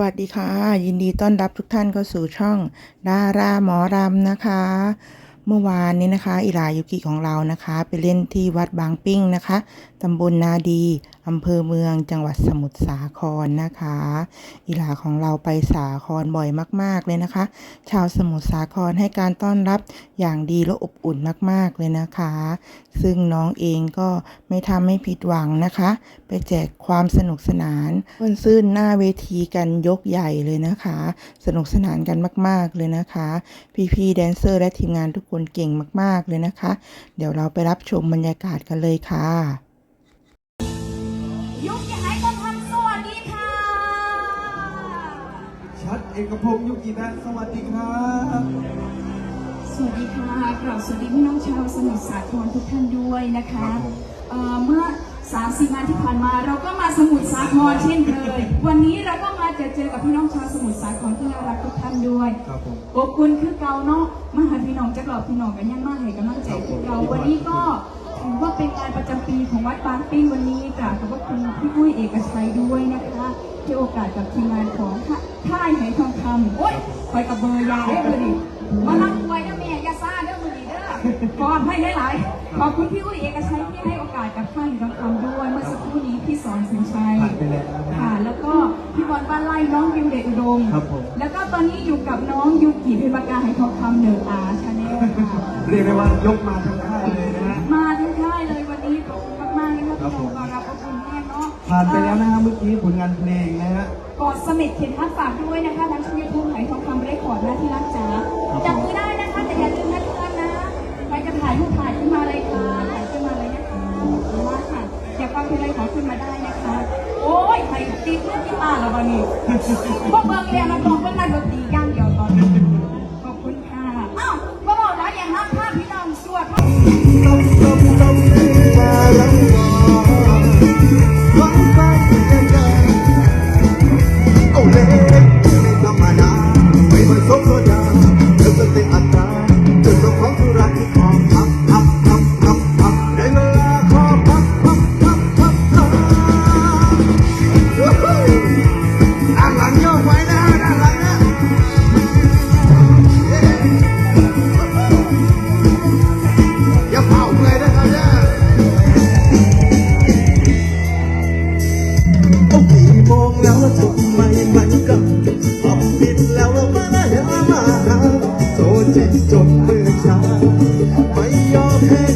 วัสดีค่ะ ยินดีต้อนรับทุกท่านเข้าสู่ช่องดาราหมอรำนะคะ เมื่อวานนี้นะคะ อิรายุกิของเรานะคะ ไปเล่นที่วัดบางปิ้งนะคะ ตำบลนาดี อำเภอเมือง จังหวัดสมุทรสาครนะคะอิราของเราไปสาครบ่อยมาก ๆ เลยนะคะ ชาวสมุทรสาครให้การต้อนรับอย่างดีและอบอุ่นมาก ๆ เลยนะคะ ซึ่งน้องเองก็ไม่ทำให้ผิดหวังนะคะ ไปแจกความสนุกสนานม่วนซื่นหน้าเวทีกันยกใหญ่เลยนะคะ สนุกสนานกันมาก ๆ เลยนะคะ พี่ๆแดนเซอร์และทีมงานทุกคนเก่งมาก ๆ เลยนะคะ เดี๋ยวเราไปรับชมบรรยากาศกันเลยค่ะ ยุคยังไงก็ทันสวัสดีค่ะ ชัดเอกพงศ์ยุกินันสวัสดีครับสวัสดีค่ะกราบสวัสดีพี่น้องชาวสมุทรสาครทุกท่านด้วยนะคะเอ่อเมื่อสามสี่วันที่ผ่านมาเราก็มาสมุทรสาครเช่นเคย วันนี้เราก็มาเจอเจอกับพี่น้องชาวสมุทรสาครที่น่ารักทุกท่านด้วยครับผมอบอุ่นคือเก่าเนาะมาหาพี่น้องจักรอบพี่น้องกันยังมากให้กำลังใจคือเก่าวันนี้ก็ ถือว่าเป็นงานประจำปีของวัดบางปิ้งวันนี้กราบขอบพระคุณพี่ปุ้ยเอกชัยด้วยนะคะที่โอกาสกับทีมงานของค่ายไหทองคำโอ๊ยไปกับเบอร์ยาได้เลยดิมาลังไว้เด้อแม่อยาซ่าเด้อมือดีเด้อขอให้หลายๆขอบคุณพี่อุ้ยเอกชัยที่ให้โอกาสกับค่ายไหทองคำด้วยเมื่อสักครู่นี้พี่สอนสินชัยผ่านไปแล้วนะค่ะ แล้วก็พี่บอลบ้านไร่น้องวิวเดชอุดมครับผมแล้วก็ตอนนี้อยู่กับน้องยูกิเพชรปากาไหทองคำเหนืออาชาแนลค่ะเรียกได้ว่ายกมาทั้งค่ายเลย ผ่านไปแล้วนะฮะเมื่อกี้ผลงานเพลงนะฮะ กอดเสม็ดเขียนทักฝากด้วยนะคะทางช่องยูทูบไหทองคำเรคคอร์ดหน้าที่รักจ๋าจับมือได้นะคะแต่อย่าลืมนะเพื่อนนะใครจะถ่ายรูปถ่ายขึ้นมาเลยค่ะถ่ายขึ้นมาเลยนะคะขอบคุณมากค่ะอยากฟังเพลงอะไรขอขึ้นมาได้นะคะ โอ้ยใครตีเพื่อนที่มาแล้ววันนี้พวกเบิร์เรียนมาก่อน ไม่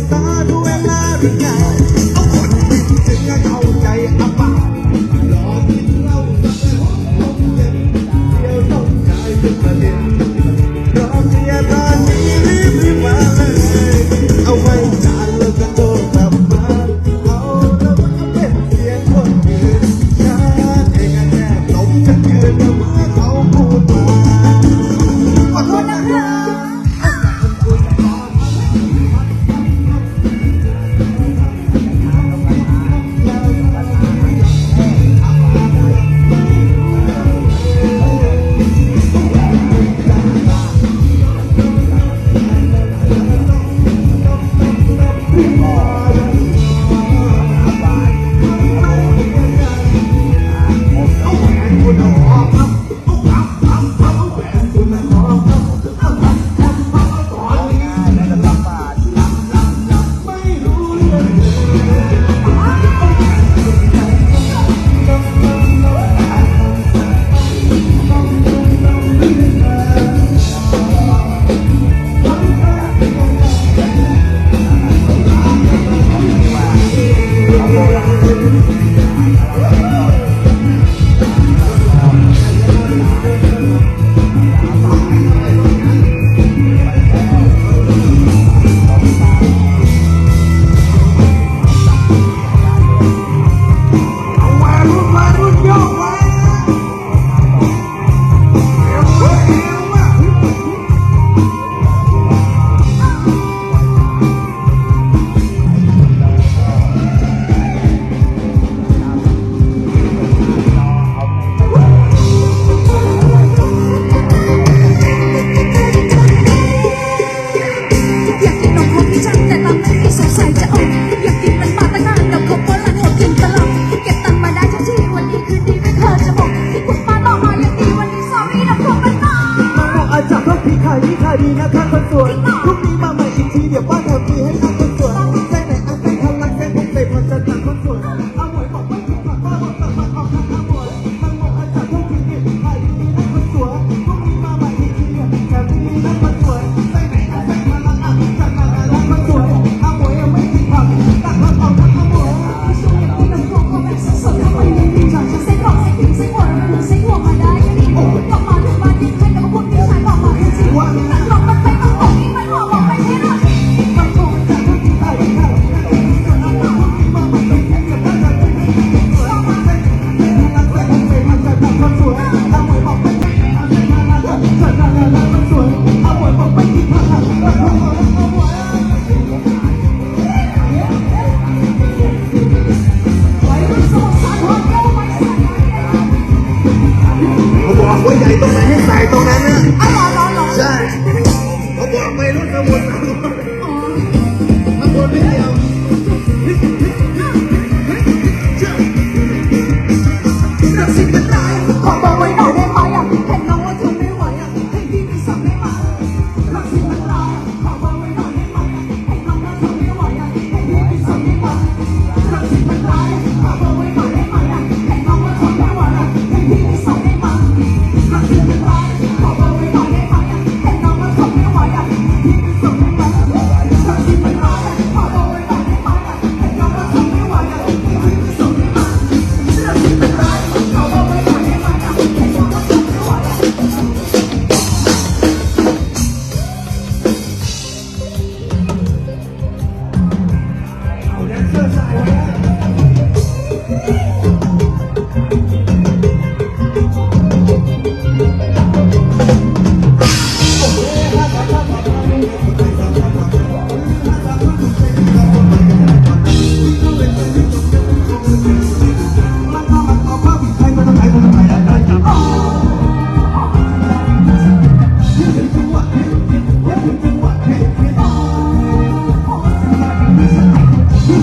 Gracias.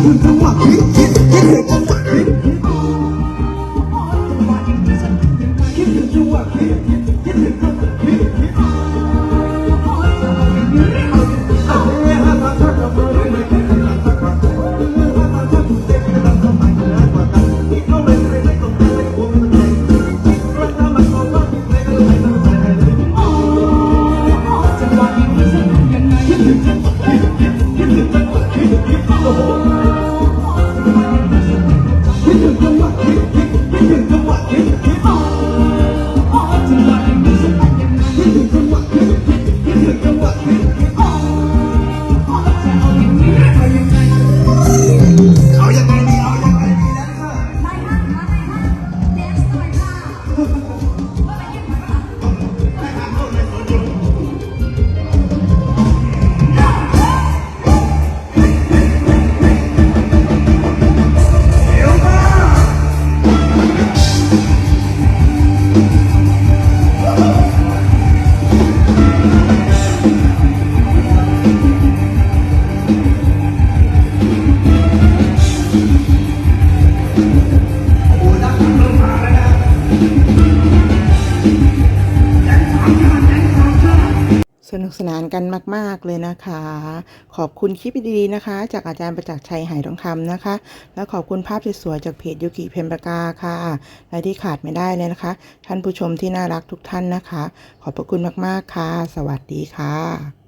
คุณจังหวะคิดคิดคิดเห็น ุกสนานกันมาก ๆ เลยนะคะ ขอบคุณคลิปดีๆนะคะ จากอาจารย์ประจักษ์ชัยหายทองคำนะคะ และขอบคุณภาพสวยๆจากเพจยุกิเพนปากาค่ะ และที่ขาดไม่ได้เลยนะคะ ท่านผู้ชมที่น่ารักทุกท่านนะคะ ขอบพระคุณมากๆค่ะ สวัสดีค่ะ